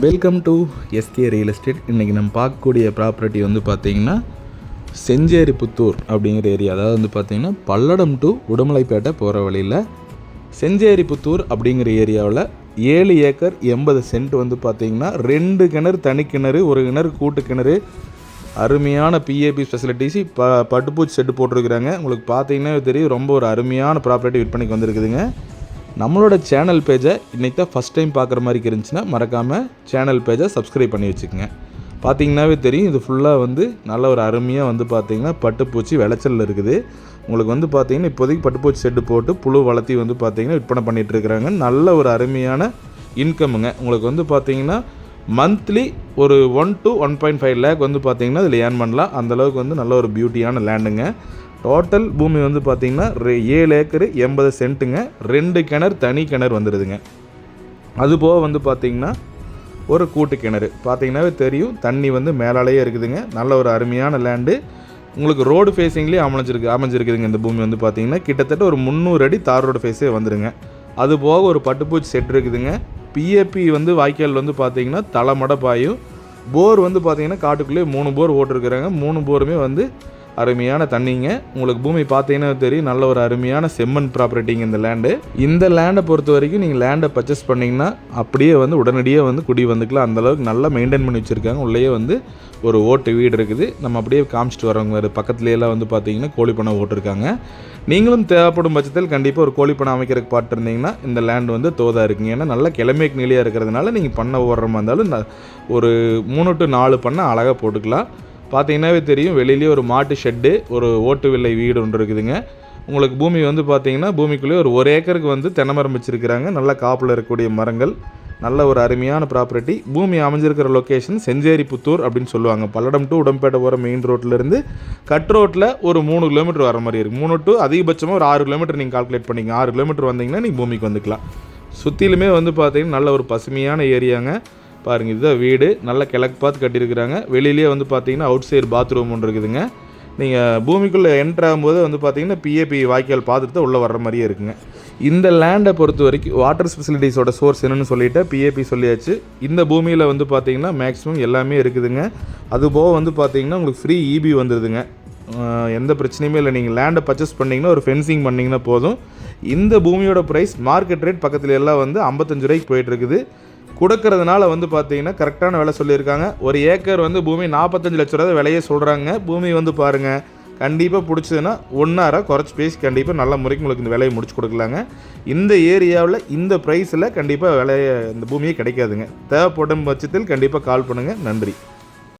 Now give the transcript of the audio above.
Welcome to SK real estate இன்றைக்கி நம்ம பார்க்கக்கூடிய ப்ராப்பர்ட்டி வந்து பார்த்திங்கன்னா செஞ்சேரி புத்தூர் அப்படிங்கிற ஏரியா அதாவது வந்து பார்த்திங்கன்னா பல்லடம் டு உடுமலைப்பேட்டை போகிற வழியில் செஞ்சேரி புத்தூர் அப்படிங்கிற ஏரியாவில் ஏழு ஏக்கர் எண்பது சென்ட் வந்து பார்த்திங்கன்னா ரெண்டு கிணறு தனி கிணறு ஒரு கிணறு கூட்டு கிணறு அருமையான பிஏபி ஃபெசிலிட்டிஸ் ப பட்டுப்பூச்சி செட்டு போட்டிருக்கிறாங்க. உங்களுக்கு பார்த்தீங்கன்னா தெரியும் ரொம்ப ஒரு அருமையான ப்ராப்பர்ட்டி விற்பனைக்கு வந்திருக்குதுங்க. நம்மளோட சேனல் பேஜை இன்றைக்கி தான் ஃபஸ்ட் டைம் பார்க்குற மாதிரி இருந்துச்சுன்னா மறக்காமல் சேனல் பேஜை சப்ஸ்கிரைப் பண்ணி வச்சுக்கோங்க. பார்த்தீங்கன்னாவே தெரியும் இது ஃபுல்லாக வந்து நல்ல ஒரு அருமையாக வந்து பார்த்தீங்கன்னா பட்டுப்பூச்சி விளைச்சலில் இருக்குது. உங்களுக்கு வந்து பார்த்திங்கன்னா இப்போதைக்கு பட்டுப்பூச்சி செட்டு போட்டு புழு வளர்த்தி வந்து பார்த்திங்கன்னா விற்பனை பண்ணிகிட்டு இருக்கிறாங்க. நல்ல ஒரு அருமையான இன்கம்முங்க உங்களுக்கு வந்து பார்த்திங்கன்னா மந்த்லி ஒரு one to one point five lakh வந்து பார்த்திங்கன்னா இதில் ஏர்ன் பண்ணலாம். அந்தளவுக்கு வந்து நல்ல ஒரு பியூட்டியான லேண்டுங்க டோட்டல் பூமி வந்து பார்த்திங்கன்னா ரெ- ஏழு ஏக்கரு எண்பது சென்ட்டுங்க. ரெண்டு கிணறு தனி கிணறு வந்துடுதுங்க அதுபோக வந்து பார்த்திங்கன்னா ஒரு கூட்டு கிணறு. பார்த்தீங்கன்னாவே தெரியும் தண்ணி வந்து மேலாலேயே இருக்குதுங்க. நல்ல ஒரு அருமையான லேண்டு உங்களுக்கு ரோடு ஃபேஸிங்லேயே அமைஞ்சிருக்கு அமைஞ்சிருக்குதுங்க இந்த பூமி வந்து பார்த்திங்கன்னா கிட்டத்தட்ட ஒரு முந்நூறு அடி தார் ரோடு ஃபேஸே வந்துடுங்க அது போக ஒரு பட்டுப்பூச்சி செட் இருக்குதுங்க. பிஏபி வந்து வாய்க்கால் வந்து பார்த்திங்கன்னா தலைமட பாயும் போர் வந்து பார்த்திங்கன்னா காட்டுக்குள்ளேயே மூணு போர் ஓட்டிருக்கிறாங்க. மூணு போருமே வந்து அருமையான தண்ணிங்க. உங்களுக்கு பூமி பார்த்தீங்கன்னா தெரியும் நல்ல ஒரு அருமையான செம்மண் ப்ராப்பர்ட்டிங்க இந்த லேண்டு இந்த லேண்டை பொறுத்த வரைக்கும் நீங்கள் லேண்டை பர்ச்சேஸ் பண்ணிங்கன்னா அப்படியே வந்து உடனடியே வந்து குடி வந்துக்கலாம். அந்தளவுக்கு நல்லா மெயின்டைன் பண்ணி வச்சுருக்காங்க. உள்ளேயே வந்து ஒரு ஓட்டு வீடு இருக்குது. நம்ம அப்படியே காமிச்சிட்டு வரவங்க வேறு பக்கத்துலேயெல்லாம் வந்து பார்த்தீங்கன்னா கோழி ஓட்டிருக்காங்க. நீங்களும் தேவைப்படும் பட்சத்தில் கண்டிப்பாக ஒரு கோழி பண்ணை அமைக்கிறதுக்கு பார்த்துருந்தீங்கன்னா இந்த லேண்ட் வந்து தோதா இருக்குங்க. ஏன்னா நல்ல கிழமைக்கு நிலையாக இருக்கிறதுனால நீங்கள் பண்ணை ஓடுற மாதிரி இருந்தாலும் ஒரு மூணு டு நாலு பண்ணை அழகாக போட்டுக்கலாம். பார்த்தீங்கன்னாவே தெரியும் வெளியிலேயே ஒரு மாட்டு ஷெட்டு ஒரு ஓட்டு வில்லை வீடு ஒன்று இருக்குதுங்க. உங்களுக்கு பூமி வந்து பார்த்தீங்கன்னா பூமிக்குள்ளேயே ஒரு ஒரு ஏக்கருக்கு வந்து தென்னை மரம் வச்சுருக்கிறாங்க. நல்ல காப்பில் இருக்கக்கூடிய மரங்கள் நல்ல ஒரு அருமையான ப்ராப்பர்ட்டி பூமி அமைஞ்சிருக்கிற லொக்கேஷன் செஞ்சேரி புத்தூர் அப்படின்னு சொல்லுவாங்க. பல்லடம் டு உடம்பேட்டை போகிற மெயின் ரோட்லேருந்து கட் ரோட்டில் ஒரு மூணு கிலோமீட்டர் வர மாதிரி இருக்குது மூணு டு அதிகபட்சமாக ஒரு ஆறு கிலோமீட்டர் நீங்கள் கால்குலேட் பண்ணிங்க ஆறு கிலோமீட்டர் வந்தீங்கன்னா நீங்கள் பூமிக்கு வந்துக்கலாம். சுற்றிலுமே வந்து பார்த்தீங்கன்னா நல்ல ஒரு பசுமையான ஏரியாங்க பாருங்கள் இதுதான் வீடு. நல்லா கிழக்கு பார்த்து கட்டியிருக்கிறாங்க. வெளியிலேயே வந்து பார்த்தீங்கன்னா அவுட் சைடு பாத்ரூம் ஒன்று இருக்குதுங்க. நீங்கள் பூமிக்குள்ளே என்ட்ரு ஆகும்போது வந்து பார்த்தீங்கன்னா பிஏபி வாய்க்கால் பார்த்துட்டு தான் உள்ளே வர்ற மாதிரியே இருக்குங்க. இந்த லேண்டை பொறுத்த வரைக்கும் வாட்டர் ஃபெசிலிட்டிஸோட சோர்ஸ் என்னென்னு சொல்லிட்டு பிஏபி சொல்லியாச்சு. இந்த பூமியில் வந்து பார்த்தீங்கன்னா மேக்ஸிமம் எல்லாமே இருக்குதுங்க. அதுபோக வந்து பார்த்தீங்கன்னா உங்களுக்கு ஃப்ரீ இபி வந்துடுதுங்க எந்த பிரச்சனையுமே இல்லை. நீங்கள் லேண்டை பர்ச்சேஸ் பண்ணிங்கன்னா ஒரு ஃபென்சிங் பண்ணிங்கன்னா போதும். இந்த பூமியோட ப்ரைஸ் மார்க்கெட் ரேட் பக்கத்தில் எல்லாம் வந்து ஐம்பத்தஞ்சு ரூபாய்க்கு போயிட்டுருக்குது கொடுக்கறதுனால வந்து பார்த்தீங்கன்னா கரெக்டான விலை சொல்லியிருக்காங்க. ஒரு ஏக்கர் வந்து பூமி நாற்பத்தஞ்சு லட்ச ரூபா விலையே சொல்கிறாங்க பூமி வந்து பாருங்கள் கண்டிப்பாக பிடிச்சதுன்னா ஒன்றார குறைச்சி பேசி கண்டிப்பாக நல்ல முறைக்கு உங்களுக்கு இந்த விலையை முடிச்சு கொடுக்கலாங்க. இந்த ஏரியாவில் இந்த ப்ரைஸில் கண்டிப்பாக விலையை இந்த பூமியே கிடைக்காதுங்க. தேவைப்படும் பட்சத்தில் கண்டிப்பாக கால் பண்ணுங்கள் நன்றி.